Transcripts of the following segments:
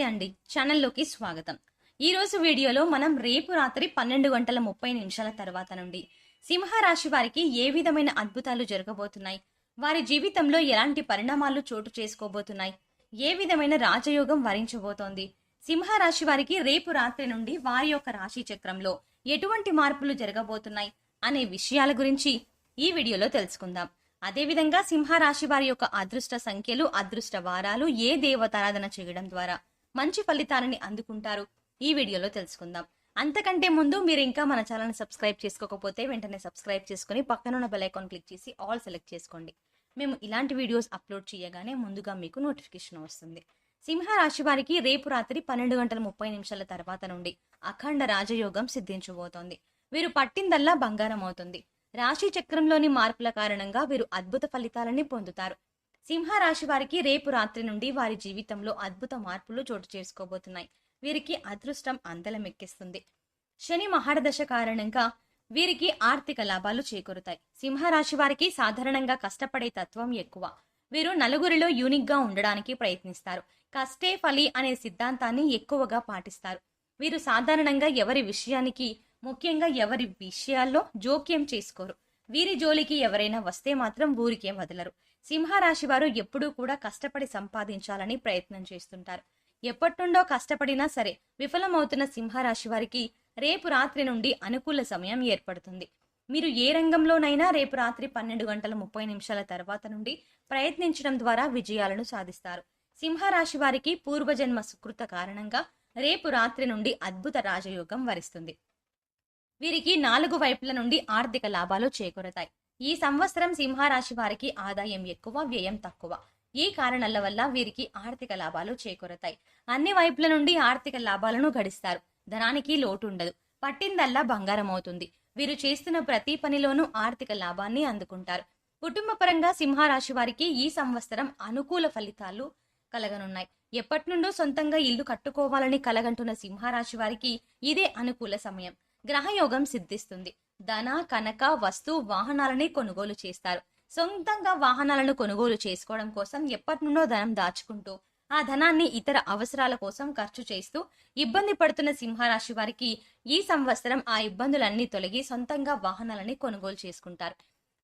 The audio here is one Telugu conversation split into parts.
నమస్తే అండి. ఛానల్లోకి స్వాగతం. ఈ రోజు వీడియోలో మనం రేపు రాత్రి పన్నెండు గంటల ముప్పై నిమిషాల తర్వాత నుండి సింహరాశి వారికి ఏ విధమైన అద్భుతాలు జరగబోతున్నాయి? వారి జీవితంలో ఎలాంటి పరిణామాలు చోటు చేసుకోబోతున్నాయి? ఏ విధమైన రాజయోగం వరించబోతోంది? సింహరాశి వారికి రేపు రాత్రి నుండి వారి యొక్క రాశి చక్రంలో ఎటువంటి మార్పులు జరగబోతున్నాయి? అనే విషయాల గురించి ఈ వీడియోలో తెలుసుకుందాం. అదేవిధంగా సింహరాశి వారి యొక్క అదృష్ట సంఖ్యలు అదృష్ట వారాలు ఏ దేవతారాధన చేయడం ద్వారా మంచి ఫలితాలని అందుకుంటారు. ఈ వీడియోలో తెలుసుకుందాం. అంతకంటే ముందు మీరు ఇంకా మన ఛానల్ సబ్స్క్రైబ్ చేసుకోకపోతే వెంటనే సబ్స్క్రైబ్ చేసుకుని పక్కనున్న బెల్ ఐకాన్ క్లిక్ చేసి ఆల్ సెలెక్ట్ చేసుకోండి. మేము ఇలాంటి వీడియోస్ అప్లోడ్ చేయగానే ముందుగా మీకు నోటిఫికేషన్ వస్తుంది. సింహరాశి వారికి రేపు రాత్రి పన్నెండు గంటల ముప్పై నిమిషాల తర్వాత నుండి అఖండ రాజయోగం సిద్ధించబోతోంది. వీరు పట్టిందల్లా బంగారం అవుతుంది. రాశి చక్రంలోని మార్పుల కారణంగా వీరు అద్భుత ఫలితాలని పొందుతారు. సింహరాశి వారికి రేపు రాత్రి నుండి వారి జీవితంలో అద్భుత మార్పులు చోటు చేసుకోబోతున్నాయి. వీరికి అదృష్టం అందలమెక్కిస్తుంది. శని మహాడదశ కారణంగా వీరికి ఆర్థిక లాభాలు చేకూరుతాయి. సింహరాశి వారికి సాధారణంగా కష్టపడే తత్వం ఎక్కువ. వీరు నలుగురిలో యూనిక్గా ఉండడానికి ప్రయత్నిస్తారు. కష్టే ఫలి అనే సిద్ధాంతాన్ని ఎక్కువగా పాటిస్తారు. వీరు సాధారణంగా ఎవరి విషయానికి ముఖ్యంగా ఎవరి విషయాల్లో జోక్యం చేసుకోరు. వీరి జోలికి ఎవరైనా వస్తే మాత్రం ఊరికే వదలరు. సింహరాశి వారు ఎప్పుడూ కూడా కష్టపడి సంపాదించాలని ప్రయత్నం చేస్తుంటారు. ఎప్పటినుండో కష్టపడినా సరే విఫలమవుతున్న సింహరాశి వారికి రేపు రాత్రి నుండి అనుకూల సమయం ఏర్పడుతుంది. మీరు ఏ రంగంలోనైనా రేపు రాత్రి పన్నెండు గంటల ముప్పై నిమిషాల తర్వాత నుండి ప్రయత్నించడం ద్వారా విజయాలను సాధిస్తారు. సింహరాశి వారికి పూర్వజన్మ సుకృత కారణంగా రేపు రాత్రి నుండి అద్భుత రాజయోగం వరిస్తుంది. వీరికి నాలుగు వైపుల నుండి ఆర్థిక లాభాలు చేకూరతాయి. ఈ సంవత్సరం సింహరాశి వారికి ఆదాయం ఎక్కువ వ్యయం తక్కువ. ఈ కారణాల వల్ల వీరికి ఆర్థిక లాభాలు చేకూరతాయి. అన్ని వైపుల నుండి ఆర్థిక లాభాలను గడిస్తారు. ధనానికి లోటు ఉండదు పట్టిందల్లా బంగారం అవుతుంది వీరు చేస్తున్న ప్రతి పనిలోనూ ఆర్థిక లాభాన్ని అందుకుంటారు. కుటుంబ పరంగా సింహరాశి వారికి ఈ సంవత్సరం అనుకూల ఫలితాలు కలగనున్నాయి. ఎప్పటి నుండో సొంతంగా ఇల్లు కట్టుకోవాలని కలగంటున్న సింహరాశి వారికి ఇదే అనుకూల సమయం. గ్రహయోగం సిద్ధిస్తుంది. ధన కనక వస్తు వాహనాలని కొనుగోలు చేస్తారు. సొంతంగా వాహనాలను కొనుగోలు చేసుకోవడం కోసం ఎప్పటి నుండో ధనం దాచుకుంటూ ఆ ధనాన్ని ఇతర అవసరాల కోసం ఖర్చు చేస్తూ ఇబ్బంది పడుతున్న సింహరాశి వారికి ఈ సంవత్సరం ఆ ఇబ్బందులన్నీ తొలగి సొంతంగా వాహనాలని కొనుగోలు చేసుకుంటారు.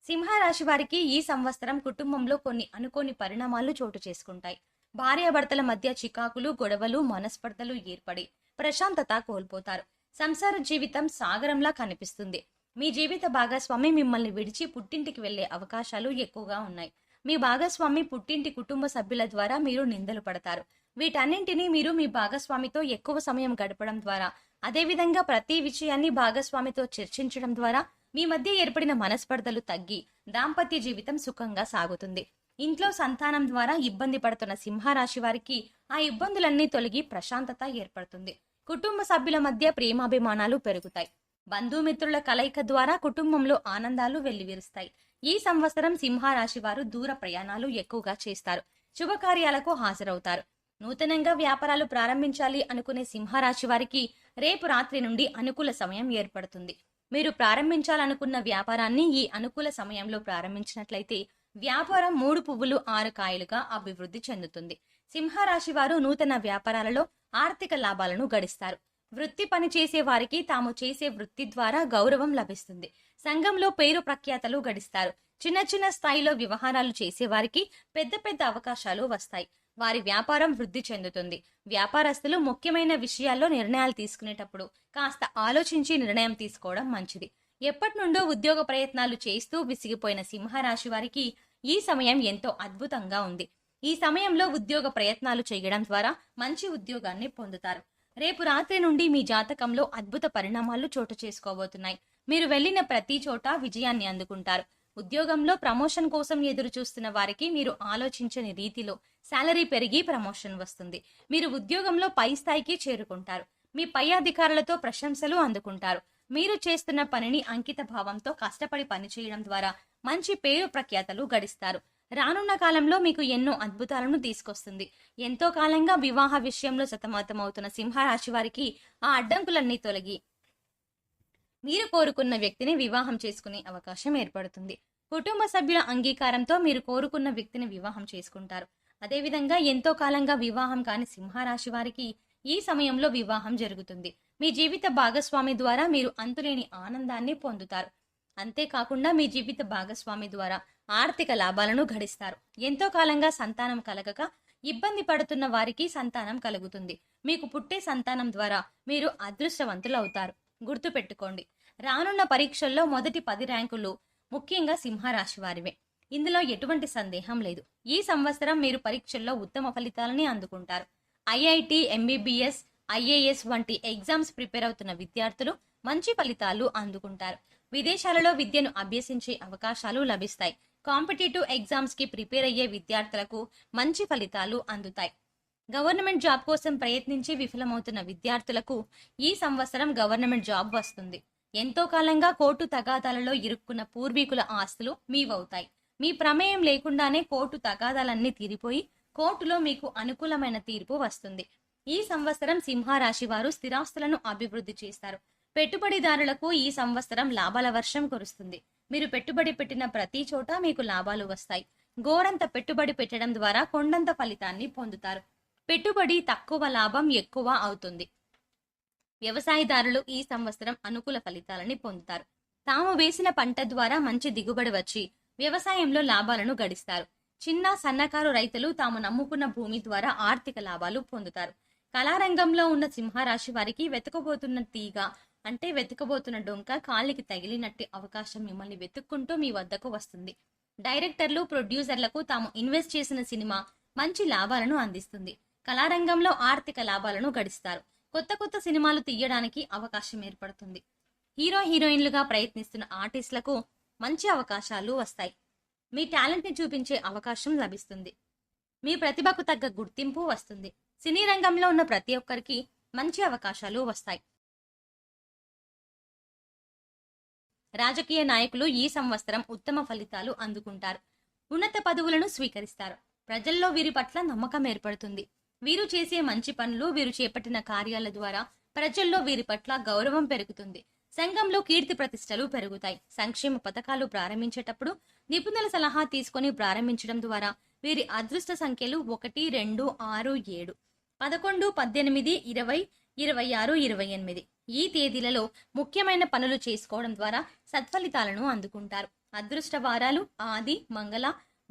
సింహరాశి వారికి ఈ సంవత్సరం కుటుంబంలో కొన్ని అనుకోని పరిణామాలు చోటు చేసుకుంటాయి. భార్యాభర్తల మధ్య చికాకులు గొడవలు మనస్పర్ధలు ఏర్పడి ప్రశాంతత కోల్పోతారు. సంసార జీవితం సాగరంలా కనిపిస్తుంది. మీ జీవిత భాగస్వామి మిమ్మల్ని విడిచి పుట్టింటికి వెళ్ళే అవకాశాలు ఎక్కువగా ఉన్నాయి. మీ భాగస్వామి పుట్టింటి కుటుంబ సభ్యుల ద్వారా మీరు నిందలు పడతారు. వీటన్నింటినీ మీరు మీ భాగస్వామితో ఎక్కువ సమయం గడపడం ద్వారా అదేవిధంగా ప్రతి విషయాన్ని భాగస్వామితో చర్చించడం ద్వారా మీ మధ్య ఏర్పడిన మనస్పర్ధలు తగ్గి దాంపత్య జీవితం సుఖంగా సాగుతుంది. ఇంట్లో సంతానం ద్వారా ఇబ్బంది పడుతున్న సింహరాశి వారికి ఆ ఇబ్బందులన్నీ తొలగి ప్రశాంతత ఏర్పడుతుంది. కుటుంబ సభ్యుల మధ్య ప్రేమాభిమానాలు పెరుగుతాయి. బంధుమిత్రుల కలయిక ద్వారా కుటుంబంలో ఆనందాలు వెల్లివిరుస్తాయి. ఈ సంవత్సరం సింహరాశి వారు దూర ప్రయాణాలు ఎక్కువగా చేస్తారు. శుభకార్యాలకు హాజరవుతారు. నూతనంగా వ్యాపారాలు ప్రారంభించాలి అనుకునే సింహరాశి వారికి రేపు రాత్రి నుండి అనుకూల సమయం ఏర్పడుతుంది. మీరు ప్రారంభించాలనుకున్న వ్యాపారాన్ని ఈ అనుకూల సమయంలో ప్రారంభించినట్లయితే వ్యాపారం మూడు పువ్వులు ఆరు కాయలుగా అభివృద్ధి చెందుతుంది. సింహరాశి వారు నూతన వ్యాపారాలలో ఆర్థిక లాభాలను గడిస్తారు. వృత్తి పని చేసే వారికి తాము చేసే వృత్తి ద్వారా గౌరవం లభిస్తుంది. సంఘంలో పేరు ప్రఖ్యాతలు గడిస్తారు. చిన్న చిన్న స్థాయిలో వ్యవహారాలు చేసేవారికి పెద్ద పెద్ద అవకాశాలు వస్తాయి. వారి వ్యాపారం వృద్ధి చెందుతుంది. వ్యాపారస్తులు ముఖ్యమైన విషయాల్లో నిర్ణయాలు తీసుకునేటప్పుడు కాస్త ఆలోచించి నిర్ణయం తీసుకోవడం మంచిది. ఎప్పటి నుండో ఉద్యోగ ప్రయత్నాలు చేస్తూ విసిగిపోయిన సింహరాశి వారికి ఈ సమయం ఎంతో అద్భుతంగా ఉంది. ఈ సమయంలో ఉద్యోగ ప్రయత్నాలు చేయడం ద్వారా మంచి ఉద్యోగాన్ని పొందుతారు. రేపు రాత్రి నుండి మీ జాతకంలో అద్భుత పరిణామాలు చోటు చేసుకోబోతున్నాయి. మీరు వెళ్ళిన ప్రతి చోట విజయాన్ని అందుకుంటారు. ఉద్యోగంలో ప్రమోషన్ కోసం ఎదురు చూస్తున్న వారికి మీరు ఆలోచించని రీతిలో శాలరీ పెరిగి ప్రమోషన్ వస్తుంది. మీరు ఉద్యోగంలో పై స్థాయికి చేరుకుంటారు. మీ పై అధికారులతో ప్రశంసలు అందుకుంటారు. మీరు చేస్తున్న పనిని అంకిత భావంతో కష్టపడి పనిచేయడం ద్వారా మంచి పేరు ప్రఖ్యాతలు గడిస్తారు. రానున్న కాలంలో మీకు ఎన్నో అద్భుతాలను తీసుకొస్తుంది. ఎంతో కాలంగా వివాహ విషయంలో సతమతమవుతున్న సింహరాశి వారికి ఆ అడ్డంకులన్నీ తొలగి మీరు కోరుకున్న వ్యక్తిని వివాహం చేసుకునే అవకాశం ఏర్పడుతుంది. కుటుంబ సభ్యుల అంగీకారంతో మీరు కోరుకున్న వ్యక్తిని వివాహం చేసుకుంటారు. అదేవిధంగా ఎంతో కాలంగా వివాహం కాని సింహరాశి వారికి ఈ సమయంలో వివాహం జరుగుతుంది. మీ జీవిత భాగస్వామి ద్వారా మీరు అంతులేని ఆనందాన్ని పొందుతారు. అంతేకాకుండా మీ జీవిత భాగస్వామి ద్వారా ఆర్థిక లాభాలను గడిస్తారు ఎంతో కాలంగా సంతానం కలగక ఇబ్బంది పడుతున్న వారికి సంతానం కలుగుతుంది. మీకు పుట్టే సంతానం ద్వారా మీరు అదృష్టవంతులు అవుతారు. గుర్తుపెట్టుకోండి. రానున్న పరీక్షల్లో మొదటి పది ర్యాంకులు ముఖ్యంగా సింహరాశి వారివే. ఇందులో ఎటువంటి సందేహం లేదు. ఈ సంవత్సరం మీరు పరీక్షల్లో ఉత్తమ ఫలితాలని అందుకుంటారు. ఐఐటి ఎంబీబీఎస్ ఐఏఎస్ వంటి ఎగ్జామ్స్ ప్రిపేర్ అవుతున్న విద్యార్థులు మంచి ఫలితాలు అందుకుంటారు. విదేశాలలో విద్యను అభ్యసించే అవకాశాలు లభిస్తాయి. కాంపిటేటివ్ ఎగ్జామ్స్కి ప్రిపేర్ అయ్యే విద్యార్థులకు మంచి ఫలితాలు అందుతాయి. గవర్నమెంట్ జాబ్ కోసం ప్రయత్నించి విఫలమవుతున్న విద్యార్థులకు ఈ సంవత్సరం గవర్నమెంట్ జాబ్ వస్తుంది. ఎంతో కాలంగా కోర్టు తగాదాలలో ఇరుక్కున్న పూర్వీకుల ఆస్తులు మీవవుతాయి. మీ ప్రమేయం లేకుండానే కోర్టు తగాదాలన్నీ తీరిపోయి కోర్టులో మీకు అనుకూలమైన తీర్పు వస్తుంది. ఈ సంవత్సరం సింహరాశి వారు స్థిరాస్తులను అభివృద్ధి చేస్తారు. పెట్టుబడిదారులకు ఈ సంవత్సరం లాభాల వర్షం కురుస్తుంది. మీరు పెట్టుబడి పెట్టిన ప్రతి చోట మీకు లాభాలు వస్తాయి. గోరంత పెట్టుబడి పెట్టడం ద్వారా కొండంత ఫలితాన్ని పొందుతారు. పెట్టుబడి తక్కువ లాభం ఎక్కువ అవుతుంది. వ్యవసాయదారులు ఈ సంవత్సరం అనుకూల ఫలితాలని పొందుతారు. తాము వేసిన పంట ద్వారా మంచి దిగుబడి వచ్చి వ్యవసాయంలో లాభాలను గడిస్తారు. చిన్న సన్నకారు రైతులు తాము నమ్ముకున్న భూమి ద్వారా ఆర్థిక లాభాలు పొందుతారు. కళారంగంలో ఉన్న సింహరాశి వారికి వెతకబోతున్న తీగ అంటే వెతకబోతున్న డొంక కాలికి తగిలినట్టు అవకాశం మిమ్మల్ని వెతుక్కుంటూ మీ వద్దకు వస్తుంది. డైరెక్టర్లు ప్రొడ్యూసర్లకు తాము ఇన్వెస్ట్ చేసిన సినిమా మంచి లాభాలను అందిస్తుంది. కళారంగంలో ఆర్థిక లాభాలను గడిస్తారు. కొత్త కొత్త సినిమాలు తీయడానికి అవకాశం ఏర్పడుతుంది. హీరో హీరోయిన్లుగా ప్రయత్నిస్తున్న ఆర్టిస్టులకు మంచి అవకాశాలు వస్తాయి. మీ టాలెంట్ని చూపించే అవకాశం లభిస్తుంది. మీ ప్రతిభకు తగ్గ గుర్తింపు వస్తుంది. సినీ రంగంలో ఉన్న ప్రతి ఒక్కరికి మంచి అవకాశాలు వస్తాయి. రాజకీయ నాయకులు ఈ సంవత్సరం ఉత్తమ ఫలితాలు అందుకుంటారు. ఉన్నత పదవులను స్వీకరిస్తారు. ప్రజల్లో వీరి పట్ల నమ్మకం ఏర్పడుతుంది. వీరు చేసే మంచి పనులు వీరు చేపట్టిన కార్యాల ద్వారా ప్రజల్లో వీరి పట్ల గౌరవం పెరుగుతుంది. సంఘంలో కీర్తి ప్రతిష్టలు పెరుగుతాయి. సంక్షేమ పథకాలు ప్రారంభించేటప్పుడు నిపుణుల సలహా తీసుకొని ప్రారంభించడం ద్వారా వీరి అదృష్ట సంఖ్యలు ఒకటి రెండు ఆరు ఏడు. పదకొండు పద్దెనిమిది ఇరవై ఇరవై ఆరు ఇరవై ఎనిమిది. ఈ తేదీలలో ముఖ్యమైన పనులు చేసుకోవడం ద్వారా సత్ఫలితాలను అందుకుంటారు. అదృష్ట వారాలు ఆది మంగళ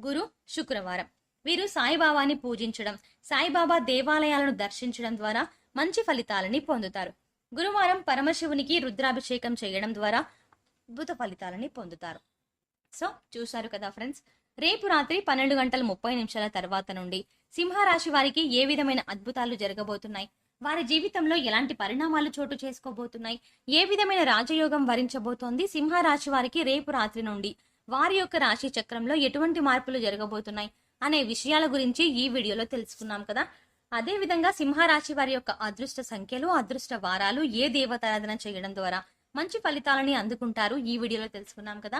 గురు శుక్రవారం. వీరు సాయిబాబాని పూజించడం సాయిబాబా దేవాలయాలను దర్శించడం ద్వారా మంచి ఫలితాలని పొందుతారు. గురువారం పరమశివునికి రుద్రాభిషేకం చేయడం ద్వారా అద్భుత ఫలితాలని పొందుతారు. సో చూశారు కదా ఫ్రెండ్స్? రేపు రాత్రి పన్నెండు గంటల ముప్పై నిమిషాల తర్వాత నుండి సింహరాశి వారికి ఏ విధమైన అద్భుతాలు జరగబోతున్నాయి? వారి జీవితంలో ఎలాంటి పరిణామాలు చోటు చేసుకోబోతున్నాయి? ఏ విధమైన రాజయోగం వరించబోతోంది? సింహరాశి వారికి రేపు రాత్రి నుండి వారి యొక్క రాశి చక్రంలో ఎటువంటి మార్పులు జరగబోతున్నాయి? అనే విషయాల గురించి ఈ వీడియోలో తెలుసుకున్నాం కదా. అదేవిధంగా సింహరాశి వారి యొక్క అదృష్ట సంఖ్యలు అదృష్ట వారాలు ఏ దేవతారాధన చేయడం ద్వారా మంచి ఫలితాలని అందుకుంటారు ఈ వీడియోలో తెలుసుకున్నాం కదా.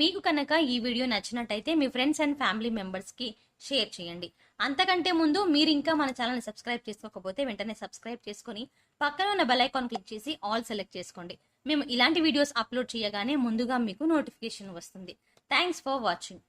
మీకు కనుక ఈ వీడియో నచ్చినట్టయితే మీ ఫ్రెండ్స్ అండ్ ఫ్యామిలీ మెంబర్స్కి షేర్ చేయండి. అంతకంటే ముందు మీరు ఇంకా మన ఛానల్ని సబ్స్క్రైబ్ చేసుకోకపోతే వెంటనే సబ్స్క్రైబ్ చేసుకొని పక్కన ఉన్న బెల్ ఐకాన్ క్లిక్ చేసి ఆల్ సెలెక్ట్ చేసుకోండి. మేము ఇలాంటి వీడియోస్ అప్లోడ్ చేయగానే ముందుగా మీకు నోటిఫికేషన్ వస్తుంది. Thanks for watching.